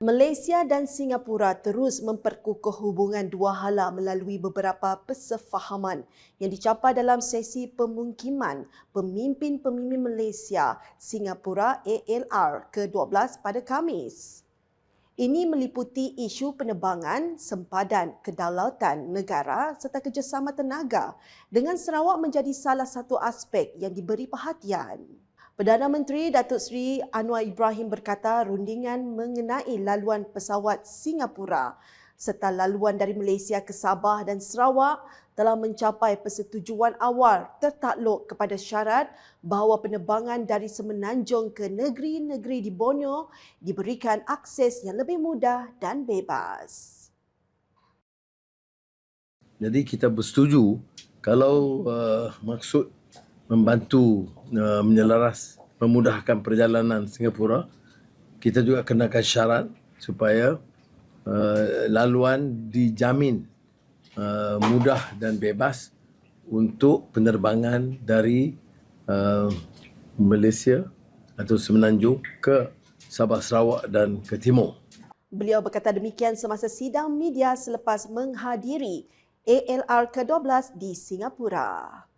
Malaysia dan Singapura terus memperkukuh hubungan dua hala melalui beberapa persefahaman yang dicapai dalam sesi pemungkiman pemimpin-pemimpin Malaysia Singapura ALR ke-12 pada Khamis. Ini meliputi isu penerbangan, sempadan kedaulatan negara serta kerjasama tenaga dengan Sarawak menjadi salah satu aspek yang diberi perhatian. Perdana Menteri Datuk Seri Anwar Ibrahim berkata rundingan mengenai laluan pesawat Singapura serta laluan dari Malaysia ke Sabah dan Sarawak telah mencapai persetujuan awal tertakluk kepada syarat bahawa penerbangan dari semenanjung ke negeri-negeri di Borneo diberikan akses yang lebih mudah dan bebas. Jadi kita bersetuju kalau uh, maksud membantu uh, menyelaras memudahkan perjalanan Singapura kita juga kenakan syarat supaya uh, laluan dijamin uh, mudah dan bebas untuk penerbangan dari uh, Malaysia atau Semenanjung ke Sabah Sarawak dan ke Timur. Beliau berkata demikian semasa sidang media selepas menghadiri ALR ke-12 di Singapura.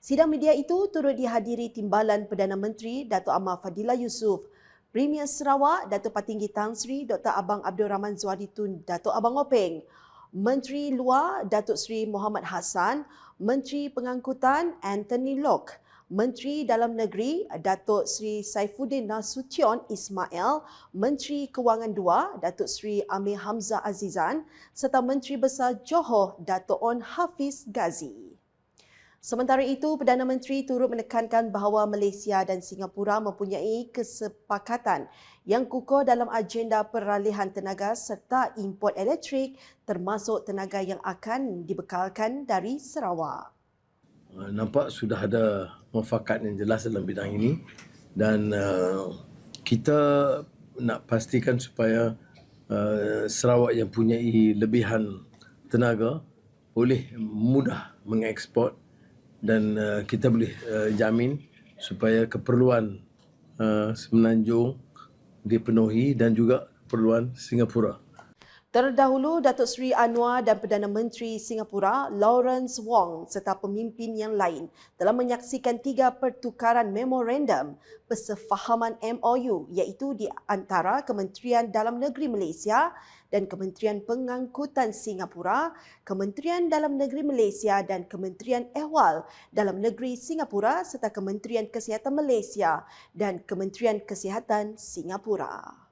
Sidang media itu turut dihadiri Timbalan Perdana Menteri Datuk Amar Fadilah Yusof, Premier Sarawak Datuk Patinggi Tan Sri Dr. Abang Abdul Rahman Zuhadi Tun Datuk Abang Openg, Menteri Luar Datuk Sri Muhammad Hassan, Menteri Pengangkutan Anthony Locke, Menteri Dalam Negeri Datuk Sri Saifuddin Nasution Ismail, Menteri Kewangan II Datuk Sri Amir Hamzah Azizan serta Menteri Besar Johor Datuk On Hafiz Ghazi. Sementara itu, Perdana Menteri turut menekankan bahawa Malaysia dan Singapura mempunyai kesepakatan yang kukuh dalam agenda peralihan tenaga serta import elektrik termasuk tenaga yang akan dibekalkan dari Sarawak. Uh, nampak sudah ada mufakat yang jelas dalam bidang ini dan uh, kita nak pastikan supaya uh, Sarawak yang punya lebihan tenaga boleh mudah mengeksport dan uh, kita boleh uh, jamin supaya keperluan uh, semenanjung dipenuhi dan juga keperluan Singapura. Terdahulu, Datuk Seri Anwar dan Perdana Menteri Singapura Lawrence Wong serta pemimpin yang lain telah menyaksikan tiga pertukaran memorandum persefahaman MOU iaitu di antara Kementerian Dalam Negeri Malaysia dan Kementerian Pengangkutan Singapura, Kementerian Dalam Negeri Malaysia dan Kementerian Ehwal Dalam Negeri Singapura serta Kementerian Kesihatan Malaysia dan Kementerian Kesihatan Singapura.